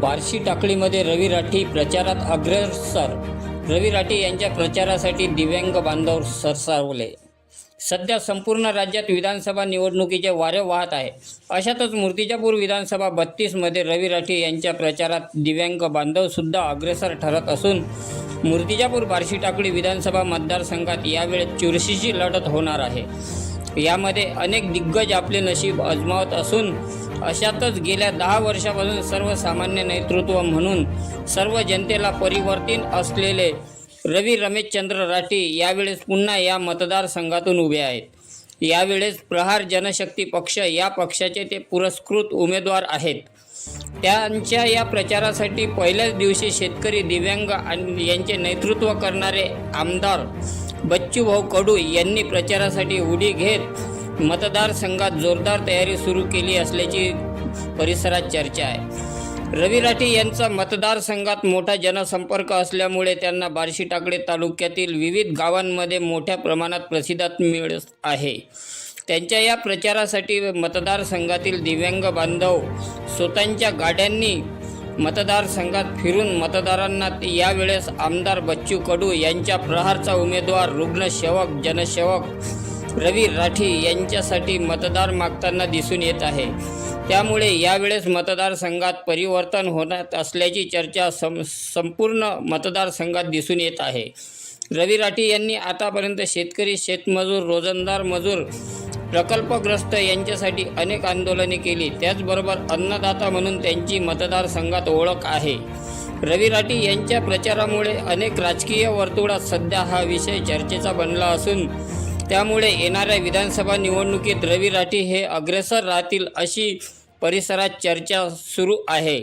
बार्शी टाकळीमध्ये रवी राठी प्रचारात अग्रेसर. रवी राठी यांच्या प्रचारासाठी दिव्यांग बांधव सरसावले. सध्या संपूर्ण राज्यात विधानसभा निवडणुकीचे वारे वाहत आहे. अशातच मूर्तिजापूर विधानसभा बत्तीसमध्ये रवी राठी यांच्या प्रचारात दिव्यांग बांधवसुद्धा अग्रेसर ठरत असून मूर्तिजापूर बार्शी टाकळी विधानसभा मतदारसंघात यावेळेस चुरशीची लढत होणार आहे. यामध्ये अनेक दिग्गज आपले नशीब अजमावत असून अशातच गेल्या दहा वर्षापासून सर्वसामान्य नेतृत्व म्हणून सर्व जनतेला परिवर्तीन असलेले रवी रमेशचंद्र राठी यावेळेस पुन्हा या मतदारसंघातून उभे आहेत. यावेळेस प्रहार जनशक्ती पक्ष या पक्षाचे ते पुरस्कृत उमेदवार आहेत. त्यांच्या या प्रचारासाठी पहिल्याच दिवशी शेतकरी दिव्यांग आणि यांचे नेतृत्व करणारे आमदार बच्चूभाऊ कडू यांनी प्रचारासाठी उडी घेत मतदारसंघात जोरदार तयारी सुरू केली असल्याची परिसरात चर्चा आहे. रवी राठी यांचा मतदारसंघात मोठा जनसंपर्क असल्यामुळे त्यांना बार्शी टाकळे तालुक्यातील विविध गावांमध्ये मोठ्या प्रमाणात प्रसिद्धात मिळत आहे. त्यांच्या या प्रचारासाठी मतदारसंघातील दिव्यांग बांधव स्वतःच्या गाड्यांनी मतदारसंघात फिरून मतदारांना यावेळेस आमदार बच्चू कडू यांच्या प्रहारचा उमेदवार रुग्णसेवक जनसेवक रवी राठी यांच्यासाठी मतदार मागताना दिसून येत आहे. त्यामुळे यावेळेस मतदारसंघात परिवर्तन होणार असल्याची चर्चा सं संपूर्ण मतदारसंघात दिसून येत आहे. रवी राठी यांनी आतापर्यंत शेतकरी शेतमजूर रोजंदार मजूर प्रकल्पग्रस्त यांच्यासाठी अनेक आंदोलने केली. त्याचबरोबर अन्नदाता म्हणून त्यांची मतदारसंघात ओळख आहे. रवी राठी यांच्या प्रचारामुळे अनेक राजकीय वर्तुळात सध्या हा विषय चर्चेचा बनला असून त्यामुळे येणाऱ्या विधानसभा निवडणुकीत रवी राठी हे अग्रेसर राहतील अशी परिसरात चर्चा सुरू आहे.